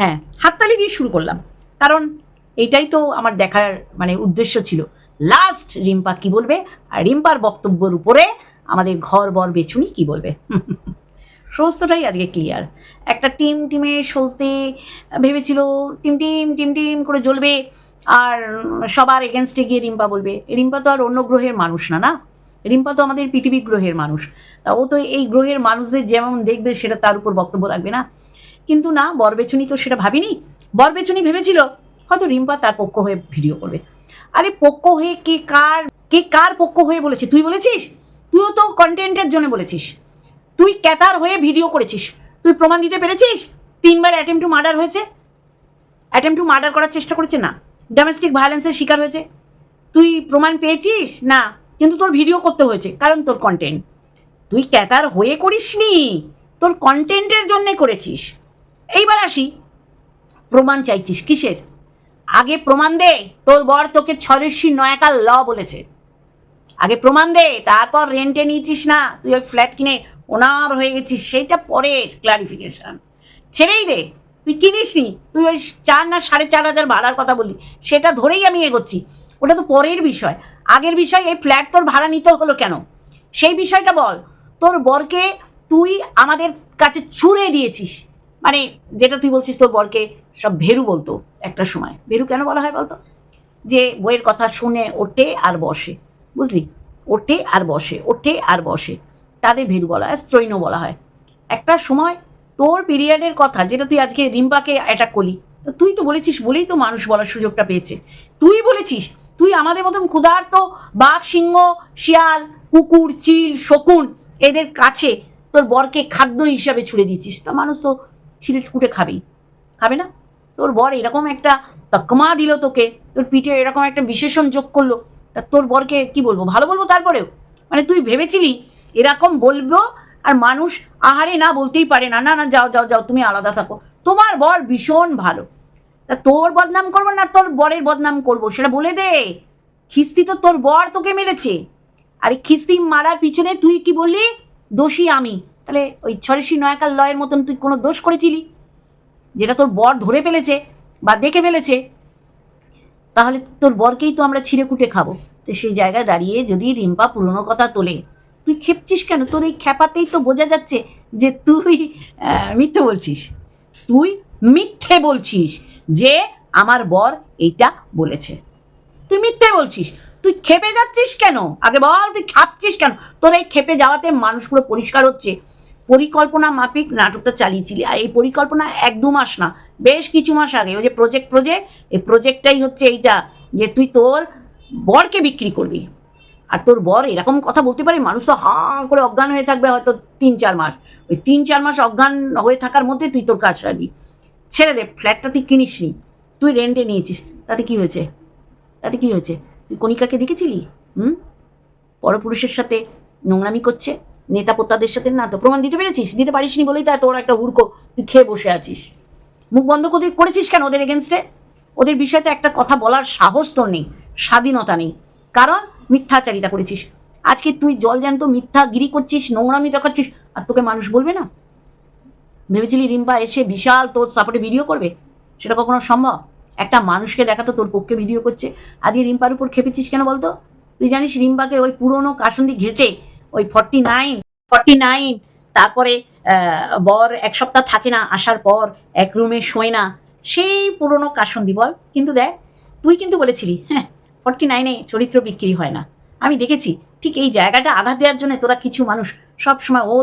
হ্যাঁ হাততালি দিয়ে শুরু করলাম। কারণ এটাই তো আমার দেখার মানে উদ্দেশ্য ছিল। লাস্ট রিম্পা কি বলবে? আর রিম্পার বক্তব্যের উপরে আমাদের ঘর, বর, বেছুনি কি বলবে? সমস্তটাই আজকে ক্লিয়ার একটা টিম, টিমে সলতে ভেবেছিল, টিম টিম টিম টিম করে জ্বলবে আর সবার এগেনস্টে গিয়ে রিম্পা বলবে। রিম্পা তো আর অন্য গ্রহের মানুষ না না? রিম্পা তো আমাদের পৃথিবী গ্রহের মানুষ। তা ও তো এই গ্রহের মানুষদের যেমন দেখবে, সেটা তার উপর বক্তব্য রাখবে না। কিন্তু না বরবেচুনি তো সেটা ভাবিনি। বরবেচুনি ভেবেছিল, হয়তো রিম্পা তার পক্ষ হয়ে ভিডিও করবে। আরে পক্ষ হয়ে কে কার কে কার পক্ষ হয়ে বলেছে তুই বলেছিস? তুইও তো কন্টেন্টের জন্য বলেছিস। তুই ক্যাতার হয়ে ভিডিও করেছিস। তুই প্রমাণ দিতে পেরেছিস? তিনবার অ্যাটেম্প টু মার্ডার হয়েছে? অ্যাটেম্প টু মার্ডার করার চেষ্টা করেছে? না। ডোমেস্টিক ভায়োলেন্সের শিকার হয়েছে? তুই প্রমাণ পেয়েছিস? না। কিন্তু তোর ভিডিও করতে হয়েছে, কারণ তোর কন্টেন্ট তুই ক্যাতার হয়ে করিসনি। তোর কন্টেন্টের জন্যে করেছিস। এইবার আসি। প্রমাণ চাইছিস, কিসের? আগে প্রমাণ দে, তোর বর তোকে ছরেশি নয়াকার ল বলেছে। আগে প্রমাণ দে, তারপর রেন্টে নিয়েছিস না, তুই ওই ফ্ল্যাট কিনে ওনার হয়ে গেছিস, সেইটা পরের ক্লারিফিকেশন ছেড়েই দে, তুই কিনিসনি, তুই ওই চার না সাড়ে চার হাজার ভাড়ার কথা বললি, সেটা ধরেই আমি এগোচ্ছি। ওটা তো পরের বিষয়। আগের বিষয়, এই ফ্ল্যাট তোর ভাড়া নিতে হলো কেন? সেই বিষয়টা বল, তোর বরকে তুই আমাদের কাছে ছুঁড়ে দিয়েছিস। মানে যেটা তুই বলছিস তোর বরকে, সব ভেরু বলতো একটা সময়। ভেরু কেন বলা হয় বলতো? যে বইয়ের কথা শুনে ওঠে আর বসে, বুঝলি? ওঠে আর বসে, ওঠে আর বসে। তাদের ভেরু বলা হয়, স্ত্রৈণ বলা হয়। একটা সময় তোর পিরিয়ডের কথা, যেটা তুই আজকে রিম্পাকে অ্যাটাক করলি তুই তো বলেছিস, বলেই তো মানুষ বলার সুযোগটা পেয়েছে। তুই বলেছিস, তুই আমাদের মতন ক্ষুধার্ত বাঘ, সিংহ, শিয়াল, কুকুর, চিল, শকুন, এদের কাছে তোর বরকে খাদ্য হিসাবে ছুড়ে দিচ্ছিস তা মানুষ তো ছিঁড়ে কুটে খাবেই খাবে না? তোর বর এরকম একটা তকমা দিল তোকে, তোর পিঠে এরকম একটা বিশেষণ যোগ করল, তা তোর বরকে কি বলব? ভালো বলব তারপরেও? মানে তুই ভেবেছিলি এরকম বলব আর মানুষ আহারে না বলতেই পারে, না না না, যাও যাও যাও, তুমি আলাদা থাকো। তোমার বর ভীষণ ভালো। তা তোর বদনাম করব না তোর বরের বদনাম করব? সেটা বলে দে। খিস্তি তো তোর বর তোকে মেরেছে। আর খিস্তি মারার পিছনে তুই কি বললি? দোষী আমি। তাহলে ওই ছরেশি নয়াকার লয়ের মতন তুই কোনো দোষ করেছিলি? যেটা তোর বর ধরে ফেলেছে বা দেখে ফেলেছে? তাহলে তোর বরকেই তো আমরা ছিঁড়ে কুটে খাব। তো সেই জায়গায় দাঁড়িয়ে যদি রিম্পা পুরনো কথা তোলে, তুই খেপছিস কেন? তোর এই খেপাতেই তো বোঝা যাচ্ছে যে তুই মিথ্যে বলছিস। তুই মিথ্যে বলছিস যে আমার বর এইটা বলেছে। তুই মিথ্যে বলছিস। তুই খেপে যাচ্ছিস কেন? আগে বল, তুই খাপছিস কেন? তোর এই খেপে যাওয়াতে মানুষ পুরো পরিষ্কার হচ্ছে। পরিকল্পনা মাফিক নাটকটা চালিয়েছিলি। আর এই পরিকল্পনা এক দু মাস না, বেশ কিছু মাস আগে, ওই যে প্রজেক্ট প্রজেক্ট এই প্রজেক্টটাই হচ্ছে এইটা যে তুই তোর বরকে বিক্রি করবি। আর তোর বর এরকম কথা বলতে পারে, মানুষ তো হা করে অজ্ঞান হয়ে থাকবে হয়তো তিন চার মাস। ওই তিন চার মাস অজ্ঞান হয়ে থাকার মধ্যে তুই তোর কাজ সারবি। ছেড়ে দে ফ্ল্যাটটা তুই কিনিস নি, তুই রেন্টে নিয়েছিস। তাতে কি হয়েছে? তাতে কি হয়েছে? তুই কণিকাকে দেখেছিলি? হুম? পরপুরুষের সাথে নোংরামি করছে? নেতা পোতাদের সাথে না তো প্রমাণ দিতে পেরেছিস? দিতে পারিসনি বলেই তাই তোর একটা হুড়কো তুই খেয়ে বসে আছিস। মুখ বন্ধ করে করেছিস কেন ওদের এগেনস্টে ওদের বিষয়তে একটা কথা বলার সাহস তোর নেই, স্বাধীনতা নেই। কারণ মিথ্যাচারিতা করেছিস। আজকে তুই জলজ্যান্ত মিথ্যা গিরি করছিস, নোংরামি দেখাচ্ছিস, আর তোকে মানুষ বলবে না? ভেবেছিলি রিম্পা এসে বিশাল তোর সাপোর্টে ভিডিও করবে? সেটা কখনো সম্ভব? একটা মানুষকে দেখাতো তোর পক্ষে ভিডিও করছে। আজকে রিম্পার উপর খেপেছিস কেন বলতো? তুই জানিস রিম্পাকে ওই পুরনো কাসন্দি ঘেটে ওই ফর্টি নাইন ফর্টি নাইন তারপরে বর এক সপ্তাহ থাকে না, আসার পর এক রুমে শোয় না। সেই পুরনো কাসন্দি বল কিন্তু দেখ, তুই কিন্তু বলেছিলি হ্যাঁ ফর্টি নাইনে চরিত্র বিক্রি হয় না। আমি দেখেছি, ঠিক এই জায়গাটা আঘাত দেওয়ার জন্য তোরা কিছু মানুষ সব সময় ও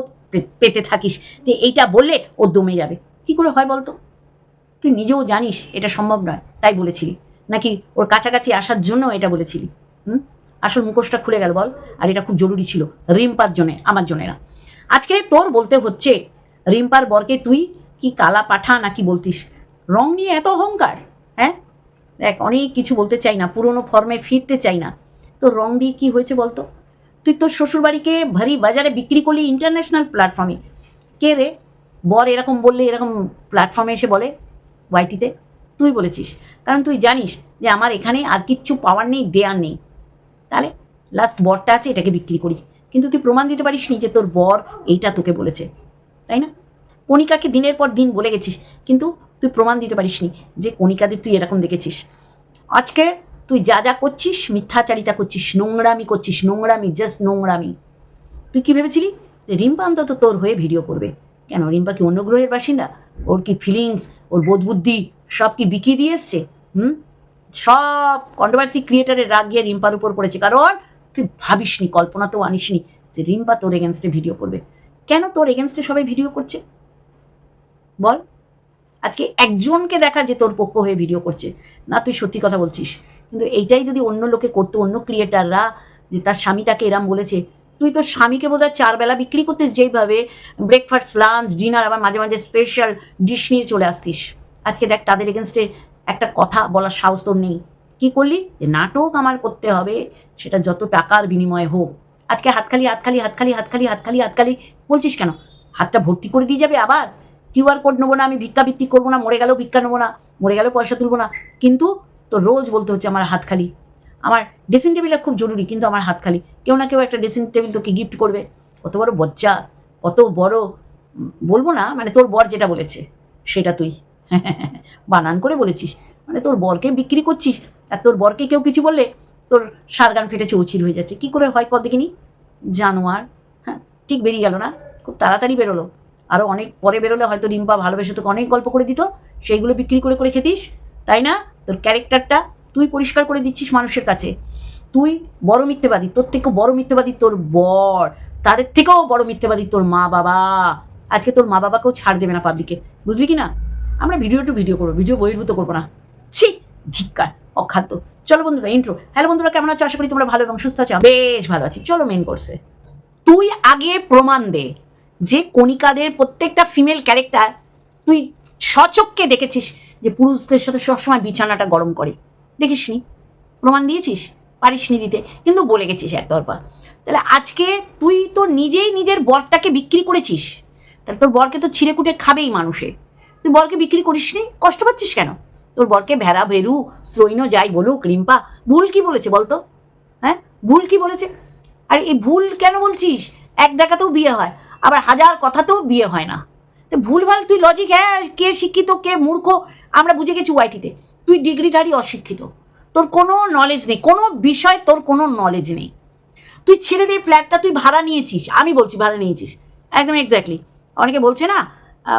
পেতে থাকিস যে এইটা বললে ও দমে যাবে। কি করে হয় বলতো? তুই নিজেও জানিস এটা সম্ভব নয়, তাই বলেছিলি। নাকি ওর কাছাকাছি আসার জন্য এটা বলেছিলি? হুম? আসল মুখোশটা খুলে গেল বল, আর এটা খুব জরুরি ছিল, রিম্পার জন্যে, আমার জন্যে না। আজকে তোর বলতে হচ্ছে, রিম্পার বরকে তুই কি কালা পাঠা নাকি বলতিস? রং নিয়ে এত অহংকার হ্যাঁ? দেখ, অনেক কিছু বলতে চাই না, পুরনো ফর্মে ফিরতে চাই না। তো রং দিয়ে কি হয়েছে বলতো? তুই তোর শ্বশুরবাড়িকে ভারী বাজারে বিক্রি করলি ইন্টারন্যাশনাল প্ল্যাটফর্মে কে রে? বর এরকম বললে এরকম প্ল্যাটফর্মে এসে বলে ওয়াইটিতে তুই বলেছিস। কারণ তুই জানিস যে আমার এখানে আর কিচ্ছু পাওয়ার নেই, দেয়ার নেই। তাহলে লাস্ট বরটা আছে, এটাকে বিক্রি করি। কিন্তু তুই প্রমাণ দিতে পারিস নি যে তোর বর এইটা তোকে বলেছে, তাই না? কণিকাকে দিনের পর দিন বলে গেছিস, কিন্তু তুই প্রমাণ দিতে পারিসনি যে কণিকাদের তুই এরকম দেখেছিস। আজকে তুই যা যা করছিস, মিথ্যাচারিতা করছিস, নোংরামি করছিস, নোংরামি জাস্ট নোংরামি। তুই কি ভেবেছিলি? যে রিম্পা অন্তত তোর হয়ে ভিডিও করবে। কেন? রিম্পা কি অন্য গ্রহের বাসিন্দা? ওর কি ফিলিংস ওর বোধ বুদ্ধি সব কি বিকিয়ে দিয়ে এসছে? হুম? সব কন্ট্রোভার্সি ক্রিয়েটারের রাগ গিয়ে রিম্পার উপর পড়েছে। কারণ তুই ভাবিসনি, কল্পনাতেও আনিসনি যে রিম্পা তোর এগেনস্টে ভিডিও করবে। কেন তোর এগেনস্টে সবাই ভিডিও করছে? বল। আজকে একজনকে দেখা যে তোর পক্ষ হয়ে ভিডিও করছে। না, তুই সত্যি কথা বলছিস। কিন্তু এইটাই যদি অন্য লোকে করতো, অন্য ক্রিয়েটাররা যে তার স্বামী তাকে এরাম বলেছে, তুই তোর স্বামীকে বোধহয় চার বেলা বিক্রি করতিস যেইভাবে ব্রেকফাস্ট লাঞ্চ ডিনার আবার মাঝে মাঝে স্পেশাল ডিশ নিয়ে চলে আসতিস। আজকে দেখ, তাদের এগেনস্টে একটা কথা বলার সাহস তোর নেই। কি করলি? যে নাটক আমার করতে হবে, সেটা যত টাকার বিনিময়ে হোক। আজকে হাতখালি হাতখালি হাতখালি হাতখালি হাতখালি হাতখালি। বলছিস কেন? হাতটা ভর্তি করে দিয়ে যাবে আবার? কিউআর কোড নেব না, আমি ভিক্ষাবৃত্তি করব না, মরে গেলেও ভিক্ষা নেব না, মরে গেলেও পয়সা তুলবো না। কিন্তু তো রোজ বলতে হচ্ছে আমার হাত খালি আমার ড্রেসিং টেবিলটা খুব জরুরি, কিন্তু আমার হাত খালি কেউ না কেউ একটা ড্রেসিং টেবিল তোকে গিফট করবে। কত বড় বজ্জা, কত বড় বলব না মানে তোর বর যেটা বলেছে, সেটা তুই। বানান করে বলেছিস। মানে তোর বরকে বিক্রি করছিস, আর তোর বরকে কেউ কিছু বললে তোর সারগান ফেটে চৌচির হয়ে যাচ্ছে। কি করে হয় কত দেখিনি? জানোয়ার হ্যাঁ ঠিক বেরিয়ে গেল না? খুব তাড়াতাড়ি বেরোলো। আরও অনেক পরে বেরোলে হয়তো রিম্পা ভালোবেসে তোকে অনেক গল্প করে দিত, সেইগুলো বিক্রি করে করে খেতিস, তাই না? তোর ক্যারেক্টারটা তুই পরিষ্কার করে দিচ্ছিস মানুষের কাছে। তুই বড় মিথ্যেবাদী, তোর থেকেও বড় মিথ্যেবাদী তোর বর, তাদের থেকেও বড় মিথ্যেবাদী তোর মা বাবা আজকে তোর মা বাবাকেও ছাড় দেবে না পাবলিকে বুঝলি কি না? আমরা ভিডিও টু ভিডিও করব ভিডিও বহির্ভূত করব না। ছি, ধিক্কার, অখাদ্য। চলো বন্ধুরা ইন্ট্রো হ্যালো বন্ধুরা, কেমন আছো? আশা করি তোমরা ভালো এবং সুস্থ আছো। বেশ ভালো আছি। চলো মেন কোর্সে তুই আগে প্রমাণ দে যে কণিকাদের প্রত্যেকটা ফিমেল ক্যারেক্টার তুই সচক্ষে দেখেছিস যে পুরুষদের সাথে সবসময় বিছানাটা গরম করে। দেখিসনি? প্রমাণ দিয়েছিস? পারিস নি দিতে। কিন্তু বলে গেছিস একতরফা। তাহলে আজকে তুই তো নিজেই নিজের বরটাকে বিক্রি করেছিস। তাহলে তোর বরকে তো ছিঁড়ে কুটে খাবেই মানুষে। তুই বরকে বিক্রি করিসনি কষ্ট পাচ্ছিস কেন? তোর বরকে ভেড়া, ভেরু স্ত্রৈন যাই বলুক, রিম্পা, ভুল কি বলেছে বলতো? হ্যাঁ? ভুল কি বলেছে? আর এই ভুল কেন বলছিস? এক দেখাতেও বিয়ে হয়, আবার হাজার কথাতেও বিয়ে হয় না। তো ভুলভাল তুই লজিক হ্যাঁ কে শিক্ষিত, কে মূর্খ, আমরা বুঝে গেছি ওয়াইটিতে তুই ডিগ্রিধারী অশিক্ষিত। তোর কোনো নলেজ নেই, কোনো বিষয় তোর কোনো নলেজ নেই। তুই ছেলেদের ফ্ল্যাটটা তুই ভাড়া নিয়েছিস। আমি বলছি ভাড়া নিয়েছিস। একদম এক্স্যাক্টলি অনেকে বলছে না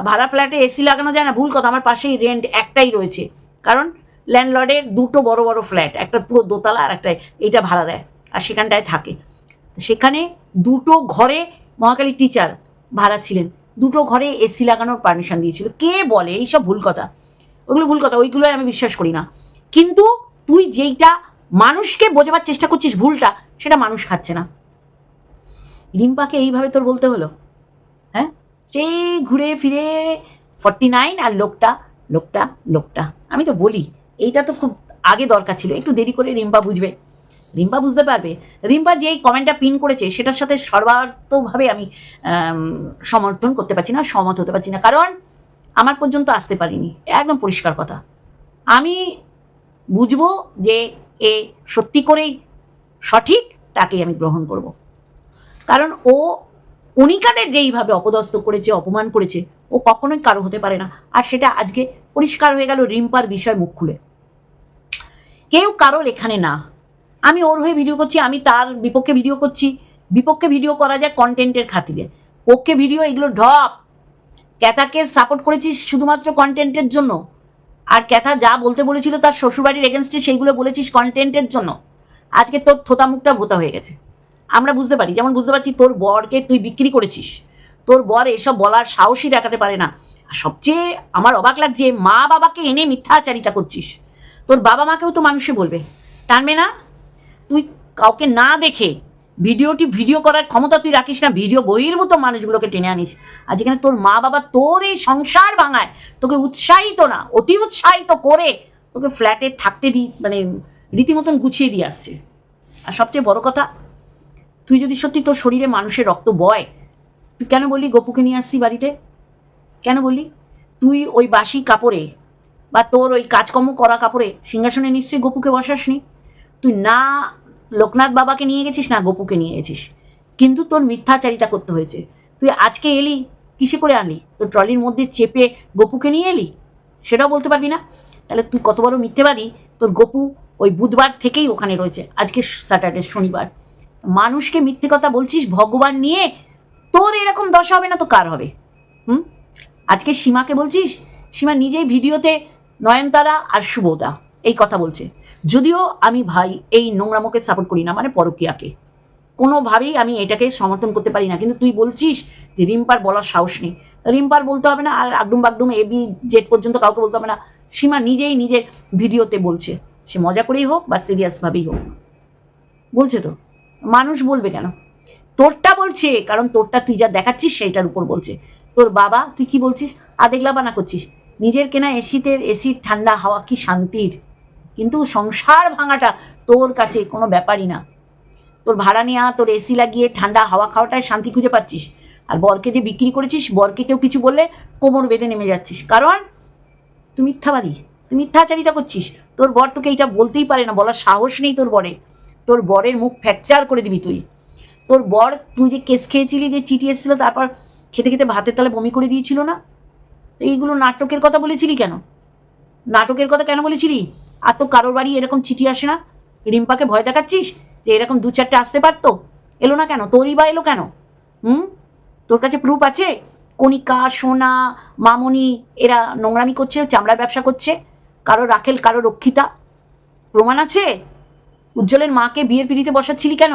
ভাড়া ফ্ল্যাটে এসি লাগানো যায় না, ভুল কথা, আমার পাশেই রেন্ট একটাই রয়েছে। কারণ ল্যান্ডলর্ডের দুটো বড় বড় ফ্ল্যাট একটা পুরো দোতলা আর একটা এটা ভাড়া দেয়, আর সেখানটায় থাকে। সেখানে দুটো ঘরে মহাকালী টিচার ভাড়া ছিলেন, দুটো ঘরে এসি লাগানোর পারমিশন দিয়েছিল। কে বলে? এইসব ভুল কথা। ওগুলো ভুল কথা ওইগুলো আমি বিশ্বাস করি না। কিন্তু তুই যেইটা মানুষকে বোঝাবার চেষ্টা করছিস ভুলটা, সেটা মানুষ খাচ্ছে না। রিম্পাকে এইভাবে তোর বলতে হলো? সেই ঘুরে ফিরে ফর্টি নাইন আর লোকটা লোকটা লোকটা। আমি তো বলি, এইটা তো খুব আগে দরকার ছিল। একটু দেরি করে রিম্পা বুঝবে। রিম্পা বুঝতে পারবে। রিম্পা যেই কমেন্টটা পিন করেছে, সেটার সাথে সর্বার্থভাবে আমি সমর্থন করতে পারছি না সমত হতে পারছি না। কারণ আমার পর্যন্ত আসতে পারিনি। একদম পরিষ্কার কথা। আমি বুঝব যে এ সত্যি করেই সঠিক, তাকেই আমি গ্রহণ করব। কারণ ও কণিকাদের যেইভাবে অপদস্থ করেছে, অপমান করেছে, ও কখনোই কারও হতে পারে না। আর সেটা আজকে পরিষ্কার হয়ে গেল রিম্পার বিষয় মুখ খুলে। কেউ কারোর এখানে না। আমি ওর হয়ে ভিডিও করছি, আমি তার বিপক্ষে ভিডিও করছি। বিপক্ষে ভিডিও করা যায় কন্টেন্টের খাতিরে। পক্ষে ভিডিও এগুলো ঢপ। ক্যাথাকে সাপোর্ট করেছিস শুধুমাত্র কন্টেন্টের জন্য? আর ক্যাথা যা বলতে বলেছিল তার শ্বশুরবাড়ির এগেনস্টে সেইগুলো বলেছিস কন্টেন্টের জন্য? আজকে তোর থোতামুখটা ভোতা হয়ে গেছে। আমরা বুঝতে পারি, যেমন বুঝতে পারছি তোর বরকে তুই বিক্রি করেছিস। তোর বর এসব বলার সাহসই দেখাতে পারে না। আর সবচেয়ে আমার অবাক লাগছে, মা বাবাকে এনে মিথ্যাচারিতা করছিস। তোর বাবা মাকেও তো মানুষে বলবে। টানবে না? তুই কাউকে না দেখে ভিডিওটি ভিডিও করার ক্ষমতা তুই রাখিস না, ভিডিও বইয়ের মতো মানুষগুলোকে টেনে আনিস। আর যেখানে তোর মা বাবা তোর এই সংসার ভাঙায়, তোকে উৎসাহিত না, অতি উৎসাহিত করে তোকে ফ্ল্যাটে থাকতে দি মানে রীতিমতন গুছিয়ে দিয়ে আসছে। আর সবচেয়ে বড় কথা তুই যদি সত্যি তোর শরীরে মানুষের রক্ত বয়, তুই কেন বললি গপুকে নিয়ে আসছি বাড়িতে? কেন বললি? তুই ওই বাসি কাপড়ে বা তোর ওই কাজকর্ম করা কাপড়ে সিংহাসনে নিশ্চয়ই গপুকে বসাসনি? তুই না লোকনাথ বাবাকে নিয়ে গেছিস না গপুকে নিয়ে গেছিস? কিন্তু তোর মিথ্যাচারিতা করতে হয়েছে। তুই আজকে এলি, কিসে করে আনলি? তোর ট্রলির মধ্যে চেপে গপুকে নিয়ে এলি? সেটাও বলতে পারবি না? তাহলে তুই কত বড় মিথ্যেবাদী? তোর গপু ওই বুধবার থেকেই ওখানে রয়েছে। আজকে স্যাটারডে শনিবার। মানুষকে মিথ্যে কথা বলছিস, ভগবান নিয়ে, তোর এরকম দশা হবে না তো কার হবে? হুম? আজকে সীমাকে বলছিস, সীমা নিজেই ভিডিওতে নয়নতারা আর সুবোদা এই কথা বলছে। যদিও আমি ভাই এই নোংরামোকে সাপোর্ট করি না মানে পরকিয়াকে। কোনোভাবেই আমি এটাকে সমর্থন করতে পারি না, কিন্তু তুই বলছিস যে রিম্পার বলার সাহস নেই। রিম্পার বলতে হবে না, আর আগডুম বাগডুম এ বি জেড পর্যন্ত কাউকে বলতে হবে না। সীমা নিজেই নিজের ভিডিওতে বলছে, সে মজা করেই হোক বা সিরিয়াসভাবেই হোক। বলছে তো? মানুষ বলবে কেন? তোরটা বলছে, কারণ তোরটা তুই যা দেখাচ্ছিস সেইটার উপর বলছে। তোর বাবা, তুই কি বলছিস? আদেগলা বানা করছিস। নিজের কেনা এসিতে, এসির ঠান্ডা হাওয়া কি শান্তির? কিন্তু সংসার ভাঙাটা তোর কাছে কোনো ব্যাপারই না। তোর ভাড়া নেওয়া তোর এসি লাগিয়ে ঠান্ডা হাওয়া খাওয়াটায় শান্তি খুঁজে পাচ্ছিস। আর বরকে যে বিক্রি করেছিস, বরকে কেউ কিছু বললে কোমর বেঁধে নেমে যাচ্ছিস। কারণ তুই মিথ্যাবাদী, তুই মিথ্যাচারিতা করছিস। তোর বর তোকে এইটা বলতেই পারে না, বলার সাহস নেই তোর বরে। তোর বরের মুখ ফ্র্যাকচার করে দিবি তুই। তোর বর, তুই যে কেস খেয়েছিলি, যে চিঠি এসেছিল, তারপর খেতে খেতে ভাতের তালে বমি করে দিয়েছিল না? তো এইগুলো নাটকের কথা বলেছিলি কেন? নাটকের কথা কেন বলেছিলি? আর তো কারোর বাড়ি এরকম চিঠি আসে না? রিম্পাকে ভয় দেখাচ্ছিস যে এরকম দু চারটে আসতে পারতো? এলো না কেন? তোরই বা এলো কেন? হুম? তোর কাছে প্রুফ আছে? কণিকা, সোনা, মামনি, এরা নোংরামি করছে, চামড়ার ব্যবসা করছে? কারও রাখেল, কারও রক্ষিতা? প্রমাণ আছে? উজ্জ্বলের মাকে বিয়ের পিড়িতে বসাচ্ছিলি কেন?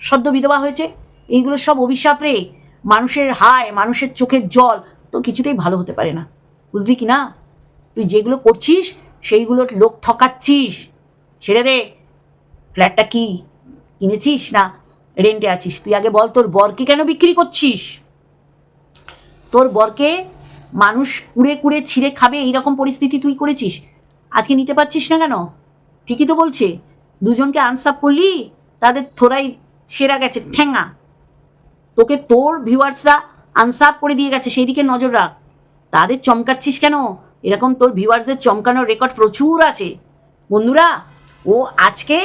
সদ্য বিধবা হয়েছে। এইগুলো সব অভিশাপ রে। মানুষের হায়, মানুষের চোখের জল। তো কিছুতেই ভালো হতে পারে না। বুঝলি কি না? তুই যেগুলো করছিস সেইগুলোর লোক ঠকাচ্ছিস। ছেড়ে দে। ফ্ল্যাটটা কি কিনেছিস না রেন্টে আছিস? তুই আগে বল, তোর বরকে কেন বিক্রি করছিস? তোর বরকে মানুষ কুড়ে কুড়ে ছিঁড়ে খাবে, এইরকম পরিস্থিতি তুই করেছিস। আজকে নিতে পারছিস না কেন? ঠিকই তো বলছে। দুজনকে আনসাপ করলি, তাদের থোড়াই সেরা গেছে, ঠেঙ্গা। তোকে তোর ভিউয়ার্সরা আনসাপ করে দিয়ে গেছে সেই দিকে নজর রাখ। তাদের চমকাচ্ছিস কেন? এরকম তোর ভিউয়ার্সদের চমকানোর রেকর্ড প্রচুর আছে। বন্ধুরা, ও আজকে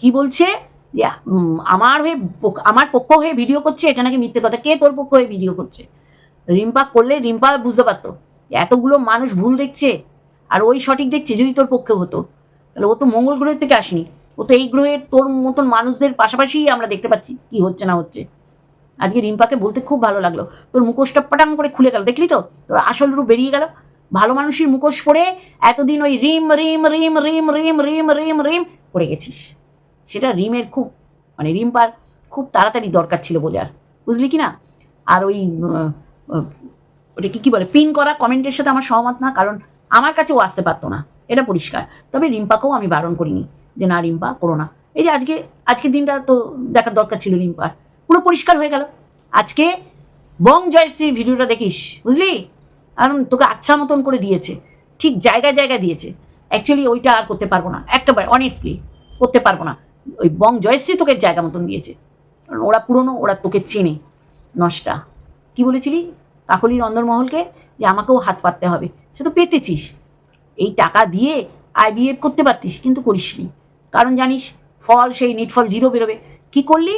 কি বলছে? আমার হয়ে আমার পক্ষ হয়ে ভিডিও করছে, এটা নাকি মিথ্যে কথা। কে তোর পক্ষ হয়ে ভিডিও করছে? রিম্পা করলে রিম্পা বুঝতে পারতো, এতগুলো মানুষ ভুল দেখছে, আর ওই সঠিক দেখছে যদি তোর পক্ষে হতো। তাহলে ও তো মঙ্গল গ্রহের থেকে আসেনি। ও তো এই তোর মতন মানুষদের পাশাপাশি আমরা দেখতে পাচ্ছি কি হচ্ছে না হচ্ছে। আজকে রিম্পাকে বলতে খুব ভালো লাগল। তোর মুখোশটা পাটাং করে খুলে গেল, দেখলি তো? তোর আসল রূপ বেরিয়ে গেল। ভালো মানুষের মুখোশ পরে এতদিন ওই রিম রিম রিম রিম রিম রিম রিম রিম পড়ে গেছিস। সেটা রিমের খুব মানে রিম্পার খুব তাড়াতাড়ি দরকার ছিল বোঝার বুঝলি কি না? আর ওই ওটা কি কি বলে? পিন করা কমেন্টের সাথে আমার সহমত না, কারণ আমার কাছে ও আসতে পারতো না। এটা পরিষ্কার। তবে রিম্পাকেও আমি বারণ করিনি। যে না রিম্পা, করো না। এই যে আজকে, আজকের দিনটা তো দেখার দরকার ছিল রিম্পার। পুরো পরিষ্কার হয়ে গেল। আজকে বং জয়শ্রীর ভিডিওটা দেখিস, বুঝলি? কারণ তোকে আচ্ছা মতন করে দিয়েছে। ঠিক জায়গায় জায়গায় দিয়েছে। অ্যাকচুয়ালি ওইটা আর করতে পারব না। একেবারে অনেস্টলি করতে পারব না। ওই বং জয়শ্রী তোকে জায়গা মতন দিয়েছে। কারণ ওরা পুরনো, ওরা তোকে চেনে। নষ্টা। কি বলেছিলি? কাকলির অন্দরমহলকে যে আমাকেও হাত পাততে হবে। সে তো পেতেছিস। এই টাকা দিয়ে আইবিএফ করতে পারতিস, কিন্তু করিসনি। কারণ জানিস, ফল সেই নিট ফল জিরো বেরোবে। কি করলি?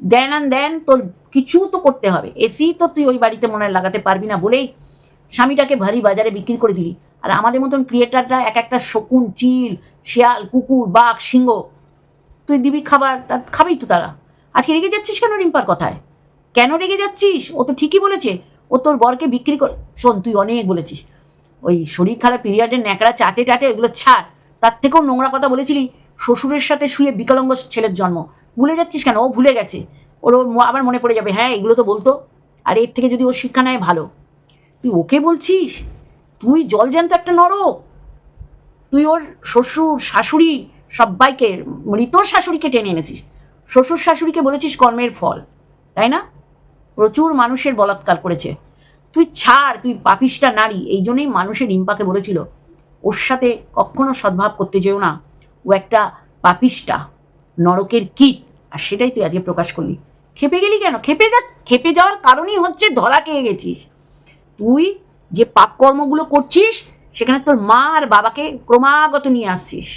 দেন আন দেন তোর কিছু তো করতে হবে। এসি তো তুই ওই বাড়িতে মনে লাগাতে পারবি না বলেই স্বামীটাকে ভারী বাজারে বিক্রি করে দিলি। আর আমাদের মতন ক্রিয়েটাররা এক একটা শকুন, চিল, শিয়াল, কুকুর, বাঘ, সিংহ, তুই দিবি খাবার, তা খাবেই তো তারা। আজকে রেগে যাচ্ছিস কেন রিম্পার কথায়? কেন রেগে যাচ্ছিস? ও তো ঠিকই বলেছে। ও তোর বরকে বিক্রি করে। শোন, তুই অনেক বলেছিস। ওই শরীর খারাপ পিরিয়ডের ন্যাকড়া চাটে টাটে এগুলো ছাড়। তার থেকেও নোংরা কথা বলেছিলি, শ্বশুরের সাথে শুয়ে বিকলাঙ্গ ছেলের জন্ম। ভুলে যাচ্ছিস কেন? ও ভুলে গেছে। ওর আবার মনে পড়ে যাবে হ্যাঁ এগুলো তো বলতো। আর এর থেকে যদি ও শিক্ষা নেয়, ভালো। তুই ওকে বলছিস? তুই জল জ্যান্ত একটা নরক। তুই ওর শ্বশুর, শাশুড়ি সবাইকে মৃত শাশুড়িকে টেনে এনেছিস। শ্বশুর, শাশুড়িকে বলেছিস কর্মের ফল, তাই না? প্রচুর মানুষের বলাৎকার করেছে। তুই ছাড়, তুই পাপিসটা নারী। এই জন্যই মানুষের রিম্পাকে বলেছিল ওর সাথে কখনো সদ্ভাব করতে যেও না। ও একটা পাপিষ্টা নরকের কীট, আর সেটাই তুই আজকে প্রকাশ করলি। খেপে গেলি কেন? খেপে যা, খেপে যাওয়ার কারণই হচ্ছে ধরা খেয়ে গেছিস। তুই যে পাপকর্মগুলো করছিস, সেখানে তোর মা আর বাবাকে ক্রমাগত নিয়ে আসছিস।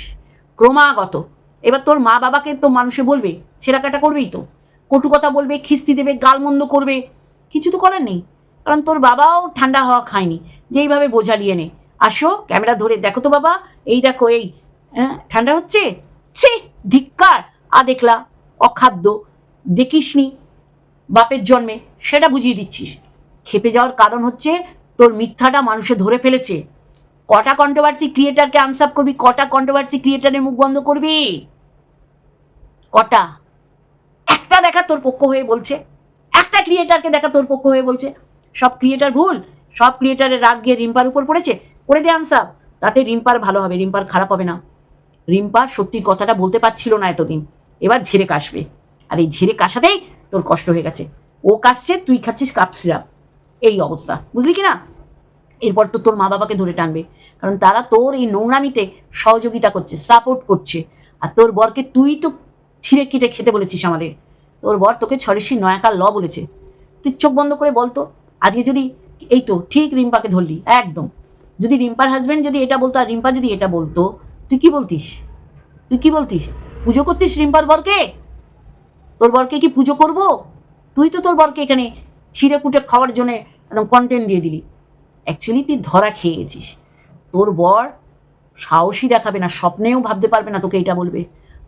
ক্রমাগত। এবার তোর মা বাবাকে তো মানুষে বলবে, ছেঁড়াকাটা করবেই তো। কটু কথা বলবে, খিস্তি দেবে গালমন্দ করবে। কিছু তো করার নেই। কারণ তোর বাবাও ঠান্ডা হওয়া খায়নি। যেইভাবে বোঝালিয়ে নে আসো, ক্যামেরা ধরে দেখো তো বাবা, এই দেখো, এই হ্যাঁ ঠান্ডা হচ্ছে? ছি, ধিক্কার। আ দেখলা, অখাদ্য, দেখিসনি বাপের জন্মে, সেটা বুঝিয়ে দিচ্ছিস। খেপে যাওয়ার কারণ হচ্ছে তোর মিথ্যাটা মানুষে ধরে ফেলেছে। কটা কন্ট্রোভার্সি ক্রিয়েটারকে আনসাপ করবি, কটা কন্ট্রোভার্সি ক্রিয়েটারের মুখ বন্ধ করবি? কটা? একটা দেখা তোর পক্ষ হয়ে বলছে। একটা ক্রিয়েটারকে দেখা তোর পক্ষ হয়ে বলছে। সব ক্রিয়েটার ভুল, সব ক্রিয়েটারের রাগ গিয়ে রিম্পার উপর পড়েছে। করে দে আনসাপ তাতে রিম্পার ভালো হবে, রিম্পার খারাপ হবে না। রিম্পার সত্যি কথাটা বলতে পারছিল না এতদিন। এবার ঝেড়ে কাশবে। আর এই ঝেড়ে কাশাতেই তোর কষ্ট হয়ে গেছে। ও কাশছে, তুই খাচ্ছিস কাপ সিরাপ এই অবস্থা। বুঝলি কি না? এরপর তো তোর মা বাবাকে ধরে টানবে। কারণ তারা তোর এই নোংরামিতে সহযোগিতা করছে সাপোর্ট করছে। আর তোর বরকে তুই তো ছিঁড়ে কেটে খেতে বলেছিস আমাদের। তোর বর তোকে ছড়েসি নয়াকার ল বলেছে। তুই চোখ বন্ধ করে বলতো আজকে যদি, এই তো ঠিক রিম্পাকে ধরলি, একদম। যদি রিম্পার হাজব্যান্ড যদি এটা বলতো আর রিম্পা যদি এটা বলতো, তুই কি বলতিস? তুই কি বলতিস? পুজো করতিস রিম্পার বরকে? তোর বরকে কি পুজো করব? তুই তো তোর বরকে এখানে ছিঁড়ে কুটে খাওয়ার জন্য একদম কন্টেন্ট দিয়ে দিলি। অ্যাকচুয়ালি তুই ধরা খেয়ে গেছিস। তোর বর সাহসী দেখাবে না, স্বপ্নেও ভাবতে পারবে না তোকে এটা বলবে।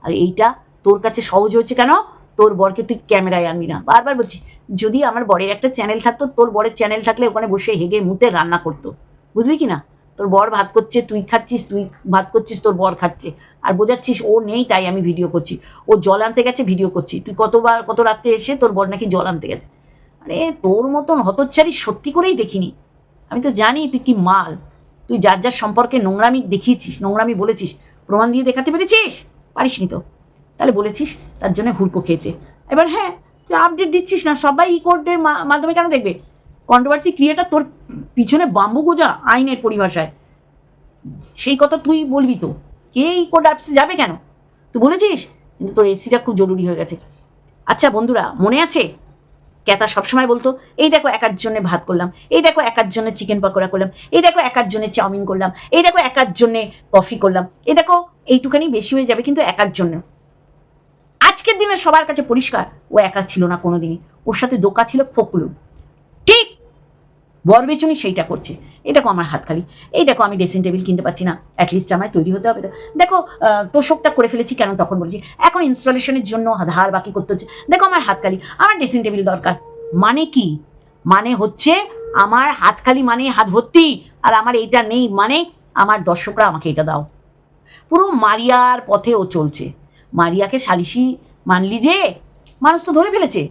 আর এইটা তোর কাছে সহজ হচ্ছে কেন? তোর বরকে তুই ক্যামেরায় আনবি না। বারবার বলছি, যদি আমার বরের একটা চ্যানেল থাকতো, তোর বরের চ্যানেল থাকলে ওখানে বসে হেগে মুতে রান্না করতো। বুঝলি কি না তোর বর ভাত করছে, তুই খাচ্ছিস, তুই ভাত করছিস, তোর বর খাচ্ছে। আর বোঝাচ্ছিস, ও নেই, তাই আমি ভিডিও করছি। ও জল আনতে গেছে ভিডিও করছি। তুই কতবার কত রাত্রে এসে তোর বর নাকি জল আনতে গেছে? আরে, তোর মতন হতচ্ছারি সত্যি করেই দেখিনি। আমি তো জানি তুই কি মাল। তুই যার যার সম্পর্কে নোংরামি দেখিয়েছিস, নোংরামি বলেছিস, প্রমাণ দিয়ে দেখাতে পেরেছিস? পারিসনি তো। তাহলে বলেছিস, তার জন্য হুড়কো খেয়েছে। এবার হ্যাঁ তুই আপডেট দিচ্ছিস না, সবাই ই কোর্টের মাধ্যমে কেন দেখবে? কন্ট্রোভার্সি ক্রিয়েটার তোর পিছনে বাম্বু গোজা আইনের পরিভাষায়। সেই কথা তুই বলবি তো। কে ই কোর্ট অ্যাপসে যাবে কেন? তুই বলেছিস? কিন্তু তোর এসিটা খুব জরুরি হয়ে গেছে। আচ্ছা বন্ধুরা, মনে আছে? ক্যাতা সবসময় বলতো, এই দেখো একার জন্য ভাত করলাম, এই দেখো একার জন্য চিকেন পকোড়া করলাম, এই দেখো একার জন্য চাউমিন করলাম, এই দেখো একার জন্য কফি করলাম। এই দেখো, এইটুখানি বেশি হয়ে যাবে কিন্তু একার জন্য আজকের দিনে সবার কাছে পরিষ্কার, ও একা ছিল না কোনোদিনই। ওর সাথে দোকা ছিল ফকলু ঠিক। বর বেচুনি সেইটা করছে। এই দেখো আমার হাত খালি। এই দেখো আমি ড্রেসিং টেবিল কিনতে পারছি না। অ্যাটলিস্ট আমায় তৈরি হতে হবে দেখো তোষকটা করে ফেলেছি কেন তখন বলছি। এখন ইনস্টলেশনের জন্য ধার বাকি করতে হচ্ছে। দেখো আমার হাত খালি। আমার ড্রেসিং টেবিল দরকার। মানে কি? মানে হচ্ছে আমার হাত খালি মানে হাত ভর্তি। আর আমার এইটা নেই মানে আমার দর্শকরা আমাকে এটা দাও। পুরো মারিয়ার পথে ও চলছে। মারিয়াকে সালিশি মানলি যে, মানুষ তো ধরে ফেলেছে।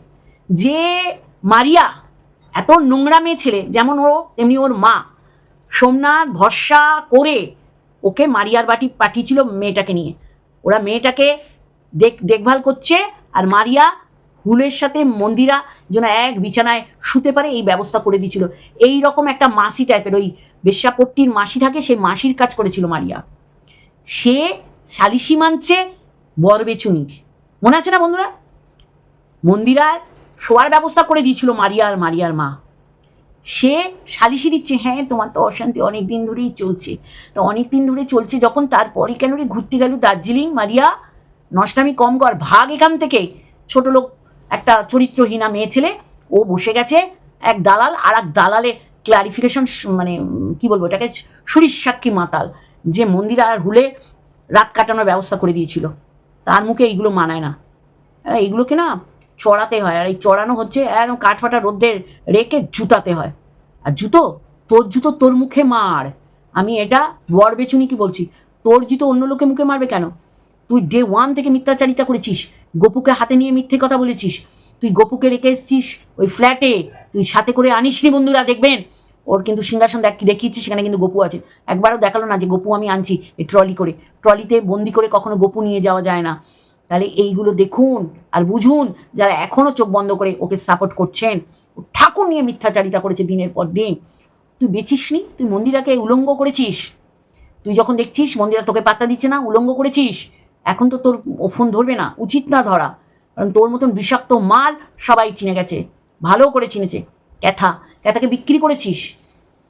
যে মারিয়া এত নোংরা মেয়ে ছেলে, যেমন ও তেমনি ওর মা। সোমনাথ ভরসা করে ওকে মারিয়ার বাটি পাঠিয়েছিল মেয়েটাকে নিয়ে। ওরা মেয়েটাকে দেখ, দেখভাল করছে আর মারিয়া হুলের সাথে মন্দিরা যেন এক বিছানায় শুতে পারে এই ব্যবস্থা করে দিয়েছিল। এই রকম একটা মাসি টাইপের ওই বেশ্যাপট্টির মাসি থাকে, সেই মাসির কাজ করেছিল মারিয়া। সে সালিশি মানছে বর বেচুনির মনে আছে না বন্ধুরা? মন্দিরার শোয়ার ব্যবস্থা করে দিয়েছিল মারিয়ার মারিয়ার মা। সে সালিশি দিচ্ছে হ্যাঁ তোমার তো অশান্তি অনেক দিন ধরেই চলছে। তো অনেক দিন ধরে চলছে যখন তারপরে কেন ঘুরতে গেল দার্জিলিং, মারিয়া? নষ্টামি কম কর, ভাগ এখান থেকে। ছোট লোক, একটা চরিত্রহীনা মেয়ে ছেলে, ও বসে গেছে এক দালাল আর এক দালালের ক্লারিফিকেশন মানে কি বলব এটাকে সুরিশ সাক্ষী মাতাল, যে মন্দির আর হুলে রাত কাটানোর ব্যবস্থা করে দিয়েছিল। তার মুখে এইগুলো মানায় না। এইগুলোকে না চড়াতে হয়। আর এই চড়ানো হচ্ছে একদম কাঠফাটা রোদ্দের রেখে জুতাতে হয়। আর জুতো? তোর জুতো তোর মুখে মার। আমি এটা বর বেচুনি কি বলছি? তোর জুতো অন্য লোকে মুখে মারবে কেন? তুই ডে ওয়ান থেকে মিথ্যাচারিতা করেছিস। গোপুকে হাতে নিয়ে মিথ্যে কথা বলেছিস। তুই গোপুকে রেখে এসছিস ওই ফ্ল্যাটে তুই সাথে করে আনিসনি বন্ধুরা, দেখবেন? ওর কিন্তু সিংহাসন দেখ দেখিয়েছিস, সেখানে কিন্তু গপু আছে। একবারও দেখাল না যে গপু আমি আনছি এই ট্রলি করে। ট্রলিতে বন্দি করে কখনো গপু নিয়ে যাওয়া যায় না। তাহলে এইগুলো দেখুন আর বুঝুন যারা এখনও চোখ বন্ধ করে ওকে সাপোর্ট করছেন। ঠাকুর নিয়ে মিথ্যাচারিতা করেছে দিনের পর দিন। তুই বেচিসনি? তুই মন্দিরাকে উলঙ্গ করেছিস? তুই যখন দেখছিস মন্দিরা তোকে পাত্তা দিচ্ছে না, উলঙ্গ করেছিস? এখন তো তোর ফোন ধরবে না, উচিত না ধরা। কারণ তোর মতন বিষাক্ত মাল সবাই চিনে গেছে, ভালো করে চিনেছে। ক্যাথা, ক্যাথাকে বিক্রি করেছিস?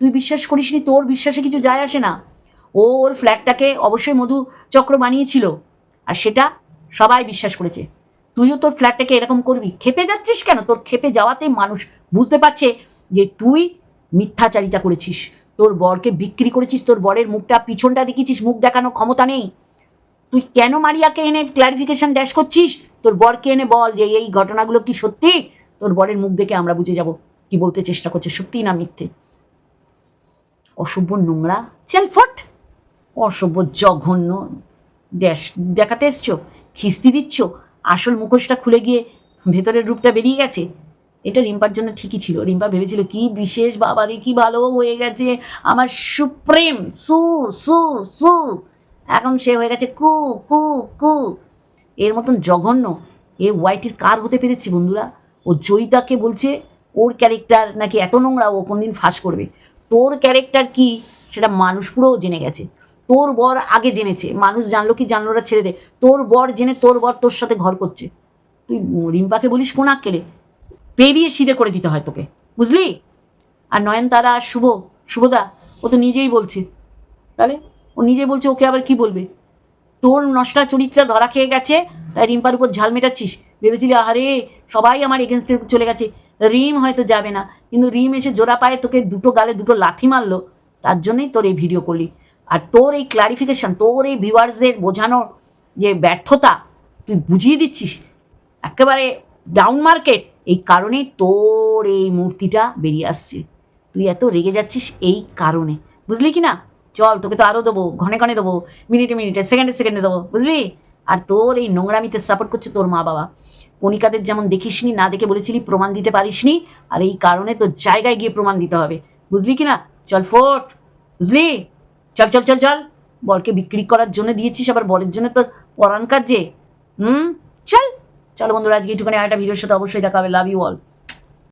তুই বিশ্বাস করিসনি তোর বিশ্বাসে কিছু যায় আসে না? ও ওর ফ্ল্যাটটাকে অবশ্যই মধু চক্র বানিয়েছিল। আর সেটা সবাই বিশ্বাস করেছে। তুইও তোর ফ্ল্যাটটাকে এরকম করবি? খেপে যাচ্ছিস কেন? তোর খেপে যাওয়াতে মানুষ বুঝতে পারছে যে তুই মিথ্যাচারিতা করেছিস। তোর বরকে বিক্রি করেছিস, তোর বরের মুখটা, পিছনটা দেখিছিস মুখ দেখানোর ক্ষমতা নেই। তুই কেন মারিয়াকে এনে ক্লারিফিকেশন ড্যাশ করছিস? তোর বরকে এনে বল যে এই ঘটনাগুলো কি সত্যি? তোর বরের মুখ দেখে আমরা বুঝে যাব কি বলতে চেষ্টা করছে, সত্যি না মিথ্যে। অসভ্য নোংরা চেল ফট অসভ্য জঘন্য ড্যাশ দেখাতে এসছো? খিস্তি দিচ্ছ? আসল মুখোশটা খুলে গিয়ে ভেতরের রূপটা বেরিয়ে গেছে? এটা রিম্পার জন্য ঠিকই ছিল। রিম্পা ভেবেছিল, কি বিশেষ বাবারে কি ভালো হয়ে গেছে আমার সুপ্রেম। সু সু সু। এখন সে হয়ে গেছে কু কু কু। এর মতন জঘন্য এ ওয়াইটির কার হতে পেরেছি বন্ধুরা? ও জয়িতাকে বলছে, ওর ক্যারেক্টার নাকি এত নোংরা, ও কোনদিন ফাঁস করবে। তোর ক্যারেক্টার কি? সেটা মানুষ পুরো জেনে গেছে। তোর বর আগে জেনেছে। মানুষ জানলো কি জানলো না ছেড়ে দে। তোর বর জেনে তোর বর তোর সাথে ঘর করছে। তুই রিম্পাকে বলিস কোন আক্কেলে? পেরিয়ে সিধে করে দিতে হয় তোকে। বুঝলি? আর নয়নতারা আর শুভ, শুভদা, ও তো নিজেই বলছে। তাহলে ও নিজেই বলছে, ওকে আবার কি বলবে? তোর নষ্টা চরিত্র ধরা খেয়ে গেছে, তাই রিম্পার উপর ঝাল মেটাচ্ছিস। ভেবেছিলি, আহারে, সবাই আমার এগেনস্টে চলে গেছে। রিম হয়তো যাবে না। কিন্তু রিম এসে জোড়া পায়ে তোকে দুটো গালে দুটো লাথি মারলো। তার জন্যই তোর এই ভিডিও করলি। আর তোর এই ক্লারিফিকেশন তোর এই ভিউয়ার্সদের বোঝানোর যে ব্যর্থতা, তুই বুঝিয়ে দিচ্ছিস। একেবারে ডাউন মার্কেট এই কারণেই তোর এই মূর্তিটা বেরিয়ে আসছে। তুই এত রেগে যাচ্ছিস এই কারণে। বুঝলি কি না? চল, তোকে তো আরও দেবো, ঘনে ঘনে দেবো মিনিটে মিনিটে সেকেন্ডে সেকেন্ডে দেবো, বুঝলি? আর তোর এই নোংরামিতে সাপোর্ট করছে তোর মা বাবা। কণিকাদের যেমন দেখিসনি, না দেখে বলেছিলি, প্রমাণ দিতে পারিসনি, আর এই কারণে তোর জায়গায় গিয়ে প্রমাণ দিতে হবে। বুঝলি কি না? চল, ফোট। বুঝলি? চল চল চল চল। বলকে বিক্রি করার জন্য দিয়েছিস, আবার বলের জন্য তো পরাণ কাজে হুম? চল। চলো বন্ধুরা, আজকে একটুখানি আরেকটা ভিডিওর সাথে অবশ্যই দেখা হবে। Love you all